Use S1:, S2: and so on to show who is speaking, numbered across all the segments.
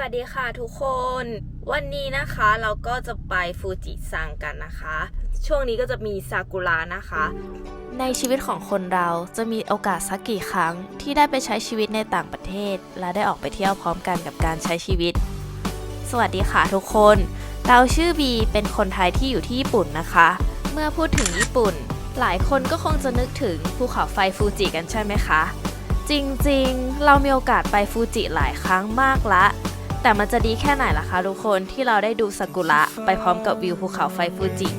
S1: วัสดีค่ะทุกคน วันนี้นะคะเราก็จะไปฟูจิซังกันนะคะ ช่วงนี้ก็จะมีซากุระนะคะ ในชีวิตของคนเราจะมีโอกาสสักกี่ครั้งที่ได้ไปใช้ชีวิตในต่างประเทศ และได้ออกไปเที่ยวพร้อมกันกับการใช้ชีวิต สวัสดีค่ะทุกคนเราชื่อบีเป็นคนไทยที่อยู่ที่ญี่ปุ่นนะคะ เมื่อพูดถึงญี่ปุ่น หลายคนก็คงจะนึกถึงภูเขาไฟฟูจิกันใช่ไหมคะ จริงๆ เรามีโอกาสไปฟูจิหลายครั้งมากละ แต่มันจะดีแค่ไหนล่ะคะทุกคนที่เราได้ดูซากุระไปพร้อมกับวิวภูเขาไฟฟูจิ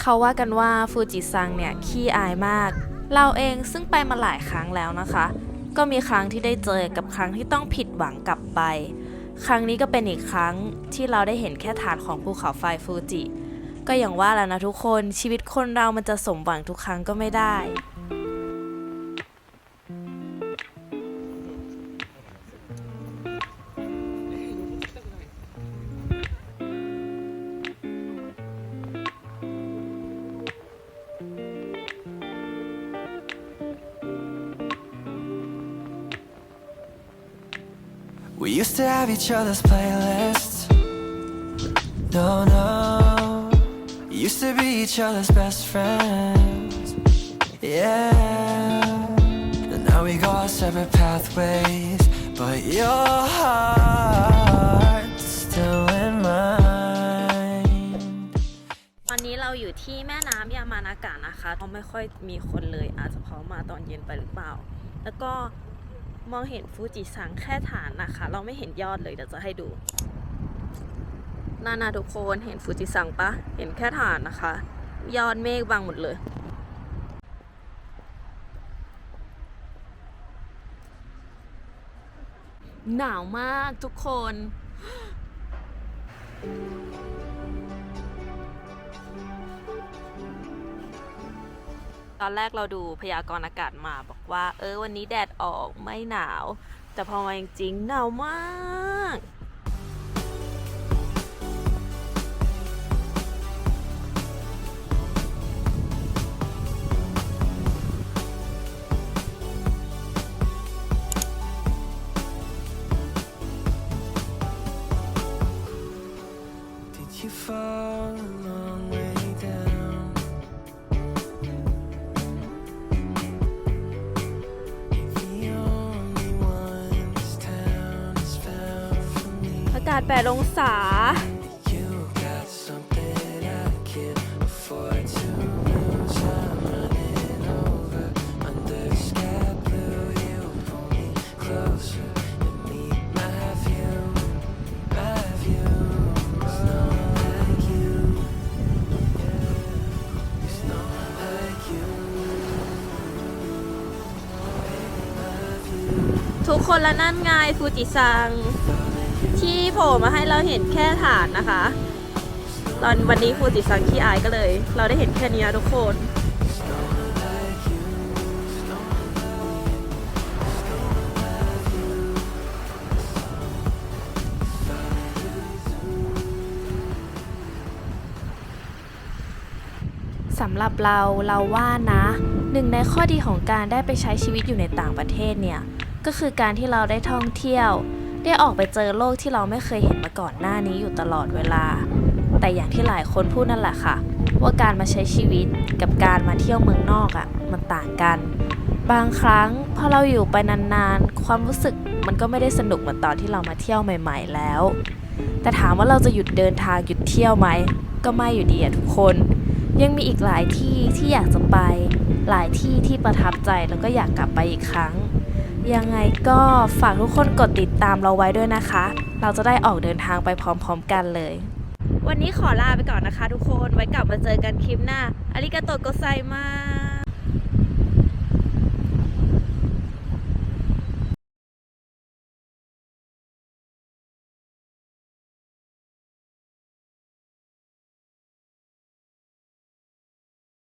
S1: เขาว่ากันว่าฟูจิซังเนี่ยขี้อายมาก เราเองซึ่งไปมาหลายครั้งแล้วนะคะ ก็มีครั้งที่ได้เจอกับครั้งที่ต้องผิดหวังกลับไป ครั้งนี้ก็เป็นอีกครั้งที่เราได้เห็นแค่ฐานของภูเขาไฟฟูจิ ก็อย่างว่าแล้วนะทุกคนชีวิตคนเรามันจะสมหวังทุกครั้งก็ไม่ได้
S2: We used to have each other's playlists. No, no. Used to be each other's best friends. Yeah. And now we go our separate pathways. But your heart's still in mine.
S1: ตอนนี้เราอยู่ที่แม่น้ำยามานากะนะคะเขาไม่ค่อยมีคนเลยอาจจะเพราะมาตอนเย็นไปหรือเปล่า แล้วก็ มองเห็นฟูจิซังแค่ฐานนะคะ เราไม่เห็นยอดเลยเดี๋ยวจะให้ดูน่านาทุกคนเห็นฟูจิซังปะเห็นแค่ฐานนะคะ ยอดเมฆบังหมดเลย หนาวมากทุกคน ตอนแรกเราดูพยากรณ์อากาศมาบอกว่า เออวันนี้แดดออกไม่หนาว แต่พอมาจริงๆหนาวมาก
S2: Did you fall
S1: 8 องศา ทุกคนละนั่นไงฟูจิซัง ที่โผล่มาให้เราเห็นแค่ฐานนะคะ ตอนวันนี้ฟูจิซังขี้อายก็เลย เราได้เห็นแค่นี้ทุกคนสำหรับเราเราว่านะหนึ่งในข้อดีของการได้ไปใช้ชีวิตอยู่ในต่างประเทศเนี่ย ก็คือการที่เราได้ท่องเที่ยว ได้ออกไปเจอโลกที่เราไม่เคยเห็นมาก่อนหน้านี้อยู่ตลอดเวลา แต่อย่างที่หลายคนพูดนั่นแหละค่ะ ว่าการมาใช้ชีวิตกับการมาเที่ยวเมืองนอกอะ่ะมันต่างกัน บางครั้งพอเราอยู่ไปนานๆ ความรู้สึกมันก็ไม่ได้สนุกเหมือนตอนที่เรามาเที่ยวใหม่ ๆ แล้ว แต่ถามว่าเราจะหยุดเดินทางหยุดเที่ยวไหมก็ไม่อยู่ดีอะทุกคน ยังมีอีกหลายที่ที่อยากจะไป หลายที่ที่ประทับใจแล้วก็อยากกลับไปอีกครั้ง ยังไงก็ฝากทุกคนกดติดตามเราไว้ด้วยนะคะ เราจะได้ออกเดินทางไปพร้อมๆกันเลย วันนี้ขอลาไปก่อนนะคะทุกคน ไว้กลับมาเจอกันคลิปหน้าอาริกาโตโกไซมา